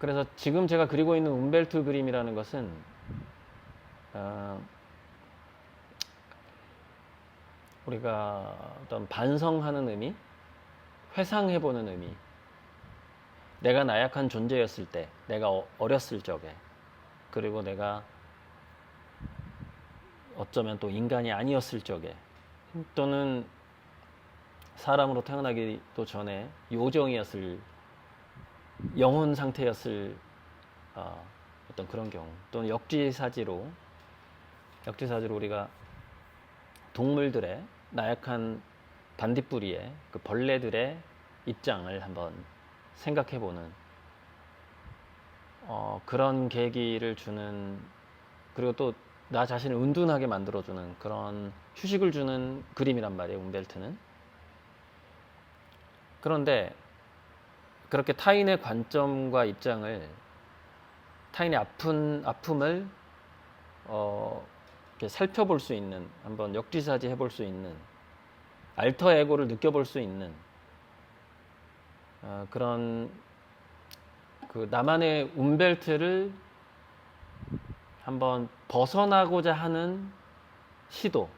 그래서 지금 제가 그리고 있는 움벨트 그림이라는 것은 어, 우리가 어떤 반성하는 의미, 회상해보는 의미, 내가 나약한 존재였을 때, 내가 어- 어렸을 적에, 그리고 내가 어쩌면 또 인간이 아니었을 적에, 또는 사람으로 태어나기도 전에 요정이었을 영혼 상태였을 어, 어떤 그런 경우 또는 역지사지로 역지사지로 우리가 동물들의 나약한 반딧불이의 그 벌레들의 입장을 한번 생각해보는 어, 그런 계기를 주는 그리고 또 나 자신을 은둔하게 만들어주는 그런 휴식을 주는 그림이란 말이에요 움벨트는. 그런데 그렇게 타인의 관점과 입장을 타인의 아픈 아픔을 어, 이렇게 살펴볼 수 있는 한번 역지사지 해볼 수 있는 알터 에고를 느껴볼 수 있는 어, 그런 그 나만의 움벨트를 한번 벗어나고자 하는 시도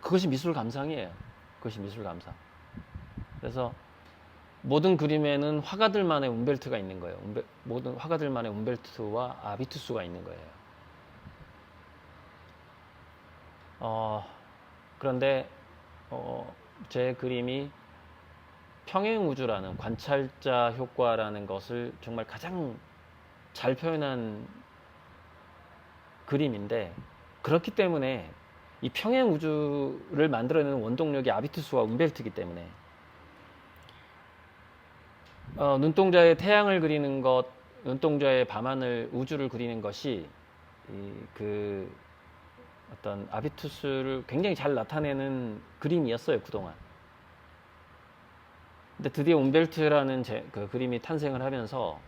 그것이 미술 감상이에요. 그것이 미술 감상. 그래서 모든 그림에는 화가들만의 움벨트가 있는 거예요. 움벨- 모든 화가들만의 움벨트와 아비투스가 있는 거예요. 어, 그런데 어, 제 그림이 평행 우주라는 관찰자 효과라는 것을 정말 가장 잘 표현한 그림인데 그렇기 때문에 이 평행 우주를 만들어내는 원동력이 아비투스와 움벨트이기 때문에 어, 눈동자의 태양을 그리는 것, 눈동자의 밤하늘 우주를 그리는 것이 이, 그 어떤 아비투스를 굉장히 잘 나타내는 그림이었어요 그동안. 근데 드디어 움벨트라는 제, 그 그림이 탄생을 하면서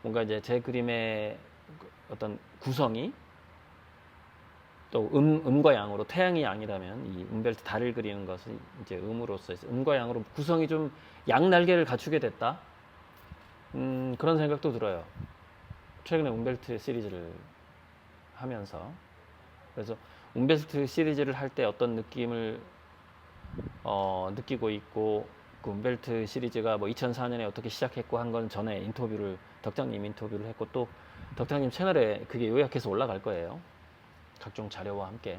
뭔가 이제 제 그림의 그 어떤 구성이 또 음, 음과 양으로 태양이 양이라면 이 움벨트 달을 그리는 것은 이제 음으로서 음과 양으로 구성이 좀 양 날개를 갖추게 됐다. 음, 그런 생각도 들어요. 최근에 움벨트 시리즈를 하면서 그래서 움벨트 시리즈를 할 때 어떤 느낌을 어, 느끼고 있고 그 움벨트 시리즈가 뭐 2004년에 어떻게 시작했고 한 건 전에 인터뷰를 덕장님 인터뷰를 했고 또 덕장님 채널에 그게 요약해서 올라갈 거예요. 각종 자료와 함께.